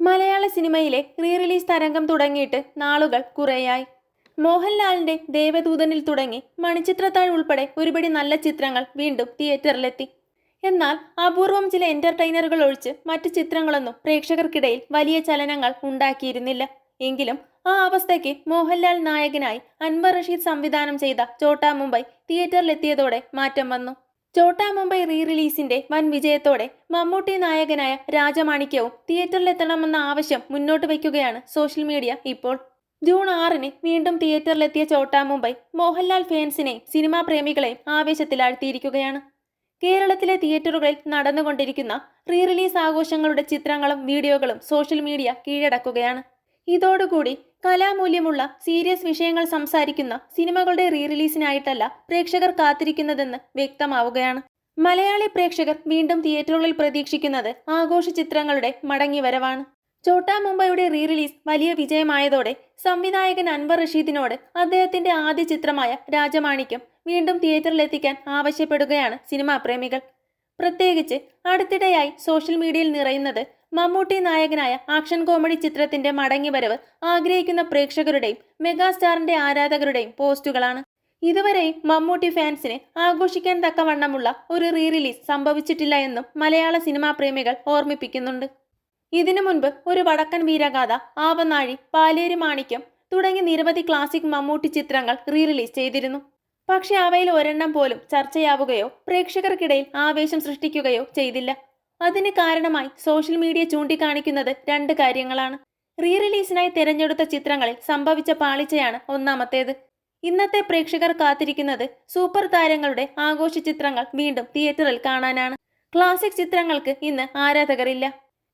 മലയാള സിനിമയിലെ re release തരംഗം തുടങ്ങിയിട്ട് നാളുകൾ കുറേയായി. മോഹൻലാലിന്റെ ദേവദൂതനിൽ തുടങ്ങി മണിച്ചിത്രത്താഴ് ഉൾപ്പെടെ ഒരുപടി നല്ല ചിത്രങ്ങൾ വീണ്ടും തിയേറ്ററിലെത്തി. എന്നാൽ അപൂർവം ചില എന്റർടൈനറുകൾ ഒഴിച്ച് മറ്റു ചിത്രങ്ങളൊന്നും പ്രേക്ഷകർക്കിടയിൽ വലിയ ചലനങ്ങൾ ഉണ്ടാക്കിയിരുന്നില്ല. എങ്കിലും ആ അവസ്ഥയ്ക്ക് മോഹൻലാൽ നായകനായി അൻവർ റഷീദ് സംവിധാനം ചെയ്ത ചോട്ടാ മുംബൈ തിയേറ്ററിലെത്തിയതോടെ മാറ്റം വന്നു. ചോട്ടാ മുംബൈ റീ റിലീസിന്റെ വൻ വിജയത്തോടെ മമ്മൂട്ടി നായകനായ രാജമാണിക്യവും തിയേറ്ററിലെത്തണമെന്ന ആവശ്യം മുന്നോട്ട് വയ്ക്കുകയാണ് സോഷ്യൽ മീഡിയ ഇപ്പോൾ. ജൂൺ ആറിന് വീണ്ടും തിയേറ്ററിലെത്തിയ ചോട്ടാ മുംബൈ മോഹൻലാൽ ഫാൻസിനെയും സിനിമാ പ്രേമികളെയും ആവേശത്തിലാഴ്ത്തിയിരിക്കുകയാണ്. കേരളത്തിലെ തിയേറ്ററുകളിൽ നടന്നുകൊണ്ടിരിക്കുന്ന റീ റിലീസ് ആഘോഷങ്ങളുടെ ചിത്രങ്ങളും വീഡിയോകളും സോഷ്യൽ മീഡിയ കീഴടക്കുകയാണ്. ഇതോടുകൂടി കലാമൂല്യമുള്ള സീരിയസ് വിഷയങ്ങൾ സംസാരിക്കുന്ന സിനിമകളുടെ റീ റിലീസിനായിട്ടല്ല പ്രേക്ഷകർ കാത്തിരിക്കുന്നതെന്ന് വ്യക്തമാവുകയാണ്. മലയാളി പ്രേക്ഷകർ വീണ്ടും തിയേറ്ററുകളിൽ പ്രതീക്ഷിക്കുന്നത് ആഘോഷ ചിത്രങ്ങളുടെ മടങ്ങിവരവാണ്. ചോട്ടാ മുംബൈയുടെ റീ റിലീസ് വലിയ വിജയമായതോടെ സംവിധായകൻ അൻവർ റഷീദിനോട് അദ്ദേഹത്തിന്റെ ആദ്യ ചിത്രമായ രാജമാണിക്യം വീണ്ടും തിയേറ്ററിലെത്തിക്കാൻ ആവശ്യപ്പെടുകയാണ് സിനിമാ പ്രേമികൾ. പ്രത്യേകിച്ച് അടുത്തിടെയായി സോഷ്യൽ മീഡിയയിൽ നിറയുന്നത് മമ്മൂട്ടി നായകനായ ആക്ഷൻ കോമഡി ചിത്രത്തിന്റെ മടങ്ങിവരവ് ആഗ്രഹിക്കുന്ന പ്രേക്ഷകരുടെയും മെഗാസ്റ്റാറിന്റെ ആരാധകരുടെയും പോസ്റ്റുകളാണ്. ഇതുവരെയും മമ്മൂട്ടി ഫാൻസിന് ആഘോഷിക്കാൻ തക്കവണ്ണമുള്ള ഒരു റീ റിലീസ് സംഭവിച്ചിട്ടില്ല എന്നും മലയാള സിനിമാ പ്രേമികൾ ഓർമ്മിപ്പിക്കുന്നുണ്ട്. ഇതിനു മുൻപ് ഒരു വടക്കൻ വീരഗാഥ ആവനാഴി പാലേരി മാണിക്യം തുടങ്ങി നിരവധി ക്ലാസിക് മമ്മൂട്ടി ചിത്രങ്ങൾ റീ റിലീസ് ചെയ്തിരുന്നു. പക്ഷെ അവയിൽ ഒരെണ്ണം പോലും ചർച്ചയാവുകയോ പ്രേക്ഷകർക്കിടയിൽ ആവേശം സൃഷ്ടിക്കുകയോ ചെയ്തില്ല. അതിന് കാരണമായി സോഷ്യൽ മീഡിയ ചൂണ്ടിക്കാണിക്കുന്നത് രണ്ട് കാര്യങ്ങളാണ്. റീ റിലീസിനായി തിരഞ്ഞെടുത്ത ചിത്രങ്ങളിൽ സംഭവിച്ച പാളിച്ചയാണ് ഒന്നാമത്തേത്. ഇന്നത്തെ പ്രേക്ഷകർ കാത്തിരിക്കുന്നത് സൂപ്പർ താരങ്ങളുടെ ആഘോഷ ചിത്രങ്ങൾ വീണ്ടും തിയേറ്ററിൽ കാണാനാണ്. ക്ലാസിക് ചിത്രങ്ങൾക്ക് ഇന്ന് ആരാധകരില്ല.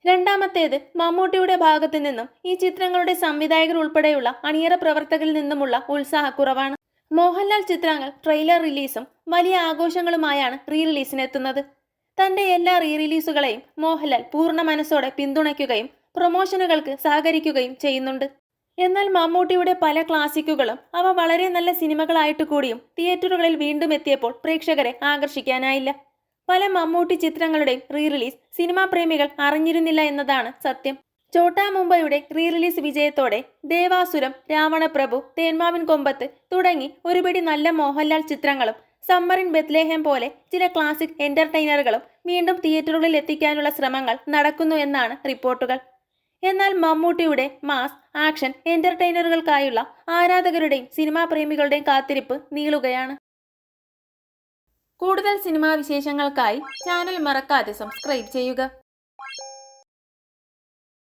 രണ്ടാമത്തേത് മമ്മൂട്ടിയുടെ ഭാഗത്തു നിന്നും ഈ ചിത്രങ്ങളുടെ സംവിധായകർ ഉൾപ്പെടെയുള്ള അണിയറ പ്രവർത്തകരിൽ നിന്നുമുള്ള ഉത്സാഹക്കുറവാണ്. മോഹൻലാൽ ചിത്രങ്ങൾ ട്രെയിലർ റിലീസും വലിയ ആഘോഷങ്ങളുമായാണ് റീ റിലീസിനെത്തുന്നത് തന്റെ എല്ലാ റീ റിലീസുകളെയും മോഹൻലാൽ പൂർണ മനസ്സോടെ പിന്തുണയ്ക്കുകയും പ്രൊമോഷനുകൾക്ക് സഹകരിക്കുകയും ചെയ്യുന്നുണ്ട്. എന്നാൽ മമ്മൂട്ടിയുടെ പല ക്ലാസിക്കുകളും അവ വളരെ നല്ല സിനിമകളായിട്ട് കൂടിയും തിയേറ്ററുകളിൽ വീണ്ടും എത്തിയപ്പോൾ പ്രേക്ഷകരെ ആകർഷിക്കാനായില്ല. പല മമ്മൂട്ടി ചിത്രങ്ങളുടെയും റീ റിലീസ് സിനിമാ പ്രേമികൾ അറിഞ്ഞിരുന്നില്ല എന്നതാണ് സത്യം. ചോട്ടാ മുംബൈയുടെ റീ റിലീസ് വിജയത്തോടെ ദേവാസുരം രാവണപ്രഭു തേന്മാവിൻ കൊമ്പത്ത് തുടങ്ങി ഒരുപിടി നല്ല മോഹൻലാൽ ചിത്രങ്ങളും സമ്മറിൻ ബെത്ലേഹം പോലെ ചില ക്ലാസിക് എന്റർടൈനറുകളും വീണ്ടും തിയേറ്ററുകളിൽ എത്തിക്കാനുള്ള ശ്രമങ്ങൾ നടക്കുന്നു എന്നാണ് റിപ്പോർട്ടുകൾ. എന്നാൽ മമ്മൂട്ടിയുടെ മാസ് ആക്ഷൻ എന്റർടൈനറുകൾക്കായുള്ള ആരാധകരുടെയും സിനിമാ പ്രേമികളുടെയും കാത്തിരിപ്പ് നീളുകയാണ്. കൂടുതൽ സിനിമാ വിശേഷങ്ങൾക്കായി ചാനൽ മറക്കാതെ സബ്സ്ക്രൈബ് ചെയ്യുക.